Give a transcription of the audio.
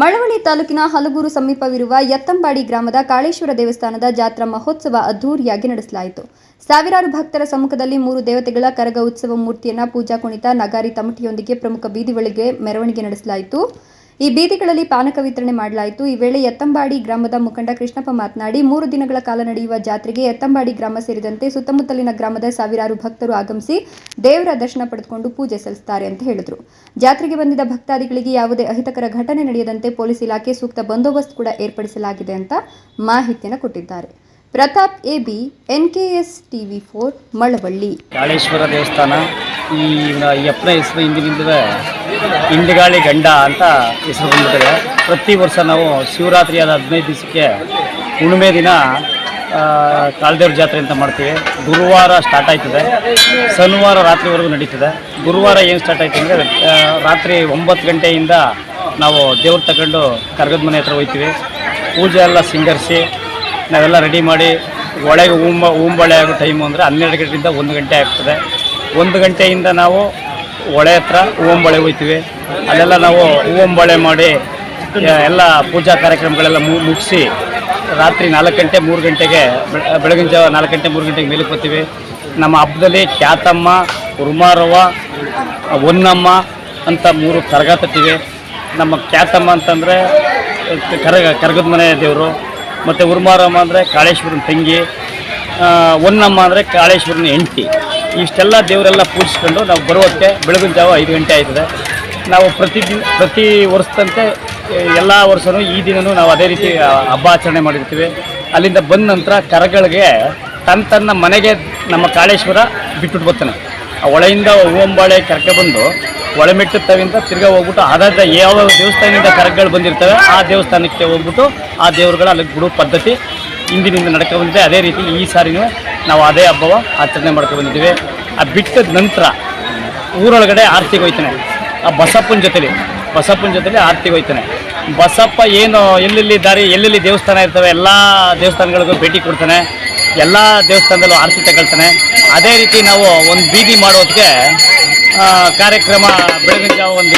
ಮಳವಳ್ಳಿ ತಾಲೂಕಿನ ಹಲಗೂರು ಸಮೀಪವಿರುವ ಯತ್ತಂಬಾಡಿ ಗ್ರಾಮದ ಕಾಳೇಶ್ವರ ದೇವಸ್ಥಾನದ ಜಾತ್ರಾ ಮಹೋತ್ಸವ ಅದ್ದೂರಿಯಾಗಿ ನಡೆಸಲಾಯಿತು. ಸಾವಿರಾರು ಭಕ್ತರ ಸಮ್ಮುಖದಲ್ಲಿ ಮೂರು ದೇವತೆಗಳ ಕರಗ ಉತ್ಸವ ಮೂರ್ತಿಯನ್ನು ಪೂಜಾ ಕುಣಿತ ನಗಾರಿ ತಮಟಿಯೊಂದಿಗೆ ಪ್ರಮುಖ ಬೀದಿಗಳಿಗೆ ಮೆರವಣಿಗೆ ನಡೆಸಲಾಯಿತು. ಈ ಬೀದಿಗಳಲ್ಲಿ ಪಾನಕ ವಿತರಣೆ ಮಾಡಲಾಯಿತು. ಈ ವೇಳೆ ಯತ್ತಂಬಾಡಿ ಗ್ರಾಮದ ಮುಖಂಡ ಕೃಷ್ಣಪ್ಪ ಮಾತನಾಡಿ, ಮೂರು ದಿನಗಳ ಕಾಲ ನಡೆಯುವ ಜಾತ್ರೆಗೆ ಯತ್ತಂಬಾಡಿ ಗ್ರಾಮ ಸೇರಿದಂತೆ ಸುತ್ತಮುತ್ತಲಿನ ಗ್ರಾಮದ ಸಾವಿರಾರು ಭಕ್ತರು ಆಗಮಿಸಿ ದೇವರ ದರ್ಶನ ಪಡೆದುಕೊಂಡು ಪೂಜೆ ಸಲ್ಲಿಸುತ್ತಾರೆ ಅಂತ ಹೇಳಿದರು. ಜಾತ್ರೆಗೆ ಬಂದಿದ್ದ ಭಕ್ತಾದಿಗಳಿಗೆ ಯಾವುದೇ ಅಹಿತಕರ ಘಟನೆ ನಡೆಯದಂತೆ ಪೊಲೀಸ್ ಇಲಾಖೆ ಸೂಕ್ತ ಬಂದೋಬಸ್ತ್ ಕೂಡ ಏರ್ಪಡಿಸಲಾಗಿದೆ ಅಂತ ಮಾಹಿತಿಯನ್ನು ಕೊಟ್ಟಿದ್ದಾರೆ. Pratap AB T V four, Malavalli. Kaleshwara ದೇವಸ್ಥಾನ, ಈ ಯಪ್ಪನ ಹೆಸರು ಹಿಂದಿನಿಂದಲೇ ಇಂಡಿಗಾಳಿ ಗಂಡ ಅಂತ ಹೆಸರು ಬಂದಿದೆ ಪ್ರತಿ ವರ್ಷ ನಾವು ಶಿವರಾತ್ರಿ ಆದ ಹದಿನೈದು ದಿವಸಕ್ಕೆ ಹುಣ್ಣಿಮೆ ದಿನ ಕಾಲದೇವ್ರ ಜಾತ್ರೆ ಅಂತ ಮಾಡ್ತೀವಿ. ಗುರುವಾರ ಸ್ಟಾರ್ಟ್ ಆಯ್ತದೆ. ಶನಿವಾರ ರಾತ್ರಿವರೆಗೂ ನಡೀತದೆ. ಗುರುವಾರ ಏನು ಸ್ಟಾರ್ಟ್ ಆಯ್ತು ಅಂದರೆ ರಾತ್ರಿ ಒಂಬತ್ತು ಗಂಟೆಯಿಂದ ನಾವು ದೇವ್ರು ತಗೊಂಡು ಕರ್ಗದ ಮನೆ ಹತ್ರ ಹೋಗ್ತೀವಿ ಪೂಜೆ ಎಲ್ಲ ಸಿಂಗರಿಸಿ ನಾವೆಲ್ಲ ರೆಡಿ ಮಾಡಿ ಒಳಗೆ ಹೂಂಬ ಹೂಂಬಳೆ ಆಗೋ ಟೈಮು ಅಂದರೆ ಹನ್ನೆರಡು ಗಂಟೆಯಿಂದ ಒಂದು ಗಂಟೆ ಆಗ್ತದೆ. ಒಂದು ಗಂಟೆಯಿಂದ ನಾವು ಹೊಳೆ ಹತ್ರ ಹೂವಂಬಳೆ ಹೋಯ್ತೀವಿ. ಅಲ್ಲೆಲ್ಲ ನಾವು ಹೂವಂಬಳೆ ಮಾಡಿ ಎಲ್ಲ ಪೂಜಾ ಕಾರ್ಯಕ್ರಮಗಳೆಲ್ಲ ಮುಗಿಸಿ ರಾತ್ರಿ ನಾಲ್ಕು ಗಂಟೆ, ಮೂರು ಗಂಟೆಗೆ ಬೆಳಗಿನ ಜಾವ ನಾಲ್ಕು ಗಂಟೆ, ಮೂರು ಗಂಟೆಗೆ ಮೇಲಕ್ಕೆ ಬರ್ತೀವಿ. ನಮ್ಮ ಹಬ್ಬದಲ್ಲಿ ಕ್ಯಾತಮ್ಮ ಉರ್ಮಾರವ್ವ ಒನ್ನಮ್ಮ ಅಂತ ಮೂರು ಕರಗ ತತ್ತೀವಿ ನಮ್ಮ ಖ್ಯಾತಮ್ಮ ಅಂತಂದರೆ ಕರಗ, ಕರಗದ ಮನೆ ದೇವರು. ಮತ್ತು ಉರ್ಮಾರಮ್ಮ ಅಂದರೆ ಕಾಳೇಶ್ವರನ ತಂಗಿ ಒನ್ನಮ್ಮ ಅಂದರೆ ಕಾಳೇಶ್ವರನ ಹೆಂಡತಿ. ಇಷ್ಟೆಲ್ಲ ದೇವರೆಲ್ಲ ಪೂಜಿಸ್ಕೊಂಡು ನಾವು ಬರುವಂತೆ ಬೆಳಗಿನ ಜಾವ ಐದು ಗಂಟೆ ಆಯ್ತದೆ. ನಾವು ಪ್ರತಿ ದಿನ, ಪ್ರತಿ ವರ್ಷದಂತೆ ಎಲ್ಲ ವರ್ಷವೂ ಈ ದಿನವೂ ನಾವು ಅದೇ ರೀತಿ ಹಬ್ಬ ಆಚರಣೆ ಮಾಡಿರ್ತೀವಿ. ಅಲ್ಲಿಂದ ಬಂದ ನಂತರ ಕರಗಳಿಗೆ ತನ್ನ ತನ್ನ ಮನೆಗೆ ನಮ್ಮ ಕಾಳೇಶ್ವರ ಬಿಟ್ಬಿಟ್ಟು ಬರ್ತಾನೆ ಆ ಒಳೆಯಿಂದ ಹೂವಂಬಾಳೆ ಕರ್ಕೆ ಬಂದು ಒಳಮೆಟ್ಟು ಅಂತ ತಿರ್ಗಾ ಹೋಗ್ಬಿಟ್ಟು ಅದಾದ ಯಾವ ದೇವಸ್ಥಾನದಿಂದ ಕರಗಳು ಬಂದಿರ್ತವೆ, ಆ ದೇವಸ್ಥಾನಕ್ಕೆ ಹೋಗ್ಬಿಟ್ಟು ಆ ದೇವರುಗಳ ಅಲ್ಲಿ ಬಿಡೋ ಪದ್ಧತಿ ಹಿಂದಿನಿಂದ ನಡ್ಕೊ ಬಂದಿದೆ. ಅದೇ ರೀತಿ ಈ ಸಾರಿನೂ ನಾವು ಅದೇ ಹಬ್ಬವ ಆಚರಣೆ ಮಾಡ್ಕೊಂಡು ಬಂದಿದ್ದೀವಿ. ಆ ಬಿಟ್ಟದ ನಂತರ ಊರೊಳಗಡೆ ಆರ್ತಿಗೆ ಹೋಯ್ತಾನೆ. ಆ ಬಸಪ್ಪನ ಜೊತೆಲಿ ಬಸಪ್ಪನ ಜೊತೆಲಿ ಆರ್ತಿಗೆ ಹೋಯ್ತಾನೆ. ಬಸಪ್ಪ ಏನು ಎಲ್ಲೆಲ್ಲಿ ದಾರಿ, ಎಲ್ಲೆಲ್ಲಿ ದೇವಸ್ಥಾನ ಇರ್ತವೆ, ಎಲ್ಲ ದೇವಸ್ಥಾನಗಳಿಗೂ ಭೇಟಿ ಕೊಡ್ತಾನೆ. ಎಲ್ಲ ದೇವಸ್ಥಾನದಲ್ಲೂ ಆರತಿ ತಗೊಳ್ತಾನೆ. ಅದೇ ರೀತಿ ನಾವು ಒಂದು ಬೀದಿ ಮಾಡೋದಕ್ಕೆ ಕಾರ್ಯಕ್ರಮ ಬೆಳಗಿನ ಜಾವ ಒಂದು